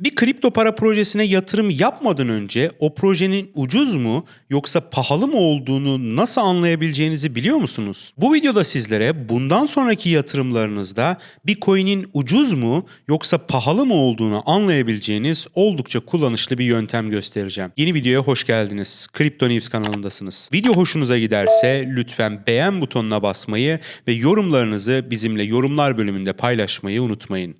Bir kripto para projesine yatırım yapmadan önce o projenin ucuz mu yoksa pahalı mı olduğunu nasıl anlayabileceğinizi biliyor musunuz? Bu videoda sizlere bundan sonraki yatırımlarınızda bir coin'in ucuz mu yoksa pahalı mı olduğunu anlayabileceğiniz oldukça kullanışlı bir yöntem göstereceğim. Yeni videoya hoş geldiniz. Crypto News kanalındasınız. Video hoşunuza giderse lütfen beğen butonuna basmayı ve yorumlarınızı bizimle yorumlar bölümünde paylaşmayı unutmayın.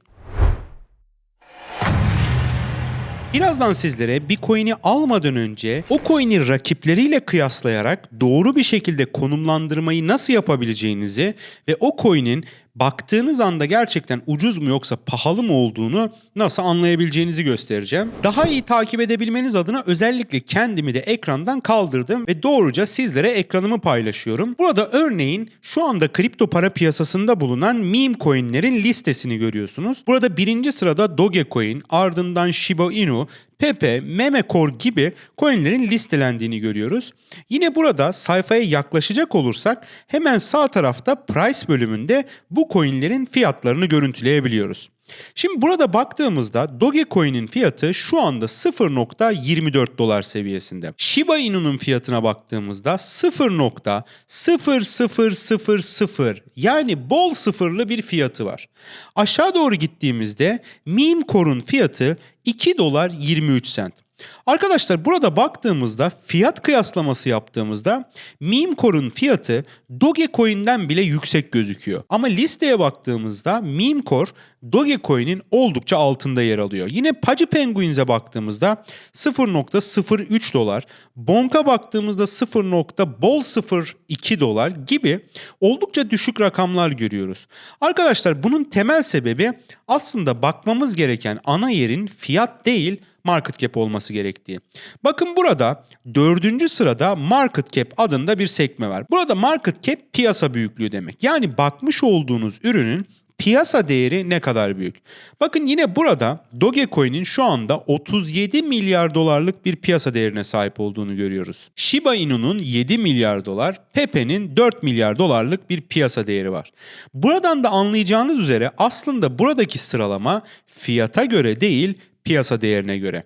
Birazdan sizlere bir coin'i almadan önce o coin'i rakipleriyle kıyaslayarak doğru bir şekilde konumlandırmayı nasıl yapabileceğinizi ve o coin'in baktığınız anda gerçekten ucuz mu yoksa pahalı mı olduğunu nasıl anlayabileceğinizi göstereceğim. Daha iyi takip edebilmeniz adına özellikle kendimi de ekrandan kaldırdım ve doğruca sizlere ekranımı paylaşıyorum. Burada örneğin şu anda kripto para piyasasında bulunan meme coinlerin listesini görüyorsunuz. Burada birinci sırada Dogecoin, ardından Shiba Inu, Pepe, Memecore gibi coinlerin listelendiğini görüyoruz. Yine burada sayfaya yaklaşacak olursak hemen sağ tarafta price bölümünde bu coinlerin fiyatlarını görüntüleyebiliyoruz. Şimdi burada baktığımızda Dogecoin'in fiyatı şu anda 0.24 dolar seviyesinde. Shiba Inu'nun fiyatına baktığımızda 0.0000 yani bol sıfırlı bir fiyatı var. Aşağı doğru gittiğimizde Meme Core'un fiyatı 2 dolar 23 sent. Arkadaşlar burada baktığımızda fiyat kıyaslaması yaptığımızda Meme Core'un fiyatı Dogecoin'den bile yüksek gözüküyor. Ama listeye baktığımızda Meme Core Dogecoin'in oldukça altında yer alıyor. Yine Pudgy Penguins'e baktığımızda 0.03 dolar, Bonk'a baktığımızda 0.02 dolar gibi oldukça düşük rakamlar görüyoruz. Arkadaşlar bunun temel sebebi aslında bakmamız gereken ana yerin fiyat değil market cap olması gerektiği. Bakın burada dördüncü sırada market cap adında bir sekme var. Burada market cap piyasa büyüklüğü demek. Yani bakmış olduğunuz ürünün piyasa değeri ne kadar büyük? Bakın yine burada Dogecoin'in şu anda 37 milyar dolarlık bir piyasa değerine sahip olduğunu görüyoruz. Shiba Inu'nun 7 milyar dolar, Pepe'nin 4 milyar dolarlık bir piyasa değeri var. Buradan da anlayacağınız üzere aslında buradaki sıralama fiyata göre değil, piyasa değerine göre.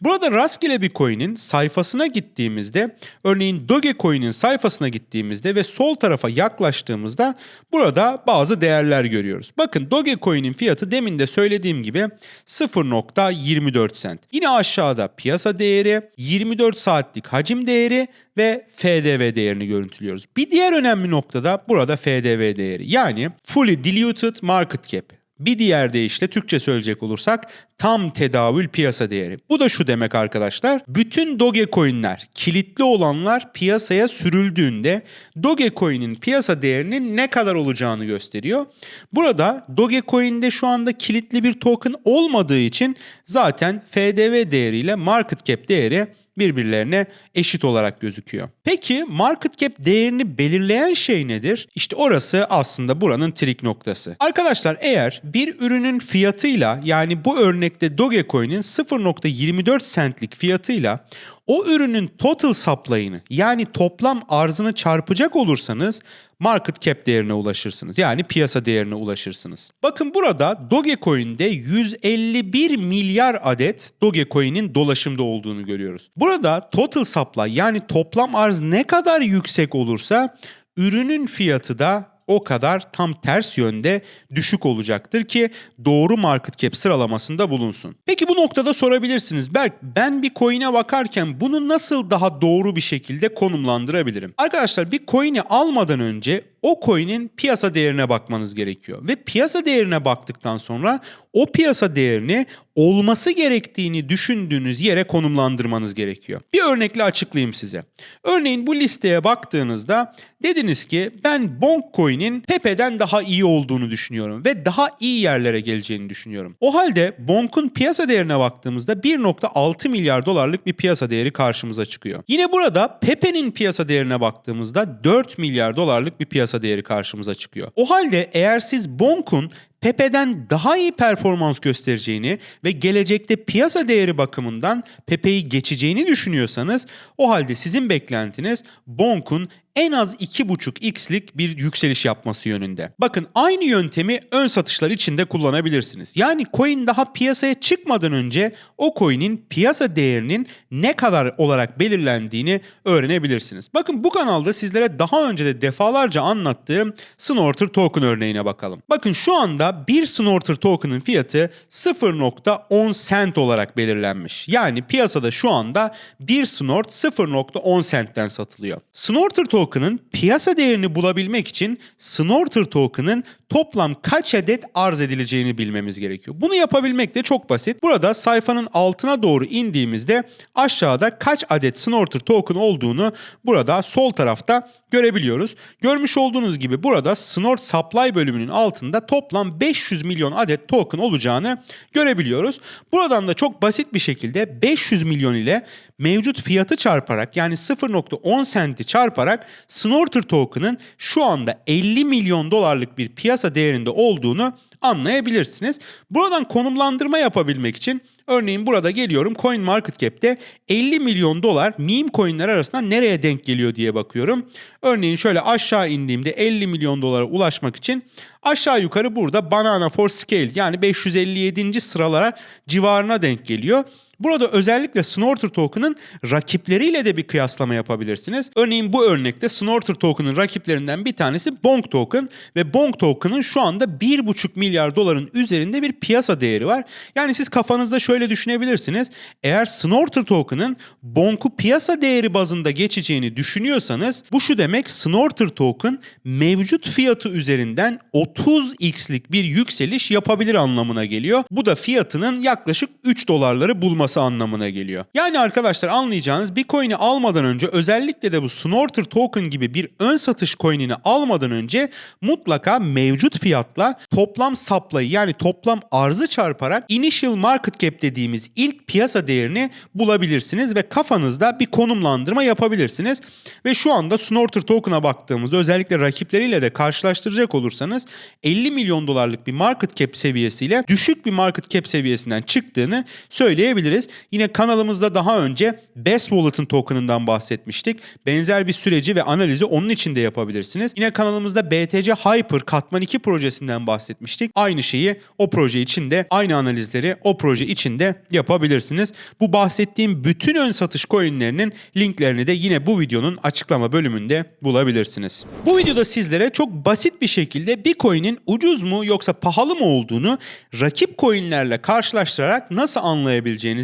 Burada rastgele bir coin'in sayfasına gittiğimizde, örneğin Dogecoin'in sayfasına gittiğimizde ve sol tarafa yaklaştığımızda burada bazı değerler görüyoruz. Bakın Dogecoin'in fiyatı demin de söylediğim gibi 0.24 sent. Yine aşağıda piyasa değeri, 24 saatlik hacim değeri ve FDV değerini görüntülüyoruz. Bir diğer önemli noktada burada FDV değeri yani Fully Diluted Market Cap. Bir diğer deyişle Türkçe söyleyecek olursak tam tedavül piyasa değeri. Bu da şu demek arkadaşlar. Bütün Dogecoin'ler, kilitli olanlar piyasaya sürüldüğünde Dogecoin'in piyasa değerinin ne kadar olacağını gösteriyor. Burada Dogecoin'de şu anda kilitli bir token olmadığı için zaten FDV değeriyle market cap değeri birbirlerine eşit olarak gözüküyor. Peki market cap değerini belirleyen şey nedir? İşte orası aslında buranın trik noktası. Arkadaşlar eğer bir ürünün fiyatıyla yani bu örnekte Dogecoin'in 0.24 centlik fiyatıyla o ürünün total supply'ını yani toplam arzını çarpacak olursanız market cap değerine ulaşırsınız. Yani piyasa değerine ulaşırsınız. Bakın burada Dogecoin'de 151 milyar adet Dogecoin'in dolaşımda olduğunu görüyoruz. Burada total supply yani toplam arz ne kadar yüksek olursa ürünün fiyatı da o kadar tam ters yönde düşük olacaktır ki doğru market cap sıralamasında bulunsun. Peki bu noktada sorabilirsiniz. Berk ben bir coin'e bakarken bunu nasıl daha doğru bir şekilde konumlandırabilirim? Arkadaşlar bir coin'i almadan önce o coin'in piyasa değerine bakmanız gerekiyor. Ve piyasa değerine baktıktan sonra o piyasa değerini olması gerektiğini düşündüğünüz yere konumlandırmanız gerekiyor. Bir örnekle açıklayayım size. Örneğin bu listeye baktığınızda dediniz ki ben Bonk coin'in Pepe'den daha iyi olduğunu düşünüyorum ve daha iyi yerlere geleceğini düşünüyorum. O halde Bonk'un piyasa değerine baktığımızda 1.6 milyar dolarlık bir piyasa değeri karşımıza çıkıyor. Yine burada Pepe'nin piyasa değerine baktığımızda 4 milyar dolarlık bir piyasa değeri karşımıza çıkıyor. O halde eğer siz Bonk'un Pepe'den daha iyi performans göstereceğini ve gelecekte piyasa değeri bakımından Pepe'yi geçeceğini düşünüyorsanız o halde sizin beklentiniz Bonk'un en az 2,5x'lik bir yükseliş yapması yönünde. Bakın aynı yöntemi ön satışlar için de kullanabilirsiniz. Yani coin daha piyasaya çıkmadan önce o coin'in piyasa değerinin ne kadar olarak belirlendiğini öğrenebilirsiniz. Bakın bu kanalda sizlere daha önce de defalarca anlattığım Snorter token örneğine bakalım. Bakın şu anda bir Snorter token'ın fiyatı 0.10 cent olarak belirlenmiş. Yani piyasada şu anda bir Snort 0.10 centten satılıyor. Snorter token'ın piyasa değerini bulabilmek için Snorter token'ın toplam kaç adet arz edileceğini bilmemiz gerekiyor. Bunu yapabilmek de çok basit. Burada sayfanın altına doğru indiğimizde aşağıda kaç adet Snorter token olduğunu burada sol tarafta görebiliyoruz. Görmüş olduğunuz gibi burada Snort Supply bölümünün altında toplam 500 milyon adet token olacağını görebiliyoruz. Buradan da çok basit bir şekilde 500 milyon ile mevcut fiyatı çarparak yani 0.10 senti çarparak Snorter token'ın şu anda 50 milyon dolarlık bir piyasa değerinde olduğunu anlayabilirsiniz. Buradan konumlandırma yapabilmek için örneğin burada geliyorum CoinMarketCap'te 50 milyon dolar meme coinler arasında nereye denk geliyor diye bakıyorum. Örneğin şöyle aşağı indiğimde 50 milyon dolara ulaşmak için aşağı yukarı burada Banana for Scale yani 557. sıralara civarına denk geliyor. Burada özellikle Snorter token'ın rakipleriyle de bir kıyaslama yapabilirsiniz. Örneğin bu örnekte Snorter token'ın rakiplerinden bir tanesi Bonk token ve Bonk token'ın şu anda 1,5 milyar doların üzerinde bir piyasa değeri var. Yani siz kafanızda şöyle düşünebilirsiniz. Eğer Snorter token'ın Bonk'u piyasa değeri bazında geçeceğini düşünüyorsanız bu şu demek Snorter token mevcut fiyatı üzerinden 30x'lik bir yükseliş yapabilir anlamına geliyor. Bu da fiyatının yaklaşık 3 dolarları bulması anlamına geliyor. Yani arkadaşlar anlayacağınız bir coin'i almadan önce özellikle de bu Snorter token gibi bir ön satış coin'ini almadan önce mutlaka mevcut fiyatla toplam supply'ı yani toplam arzı çarparak initial market cap dediğimiz ilk piyasa değerini bulabilirsiniz ve kafanızda bir konumlandırma yapabilirsiniz. Ve şu anda Snorter token'a baktığımızda özellikle rakipleriyle de karşılaştıracak olursanız 50 milyon dolarlık bir market cap seviyesiyle düşük bir market cap seviyesinden çıktığını söyleyebiliriz. Yine kanalımızda daha önce Best Wallet'ın token'ından bahsetmiştik. Benzer bir süreci ve analizi onun için de yapabilirsiniz. Yine kanalımızda BTC Hyper Katman 2 projesinden bahsetmiştik. Aynı şeyi o proje için de aynı analizleri o proje için de yapabilirsiniz. Bu bahsettiğim bütün ön satış coinlerinin linklerini de yine bu videonun açıklama bölümünde bulabilirsiniz. Bu videoda sizlere çok basit bir şekilde bir coin'in ucuz mu yoksa pahalı mı olduğunu rakip coinlerle karşılaştırarak nasıl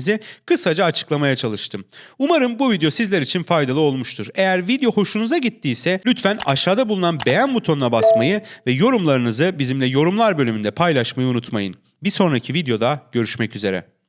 anlayabileceğinizi kısaca açıklamaya çalıştım. Umarım bu video sizler için faydalı olmuştur. Eğer video hoşunuza gittiyse lütfen aşağıda bulunan beğen butonuna basmayı ve yorumlarınızı bizimle yorumlar bölümünde paylaşmayı unutmayın. Bir sonraki videoda görüşmek üzere.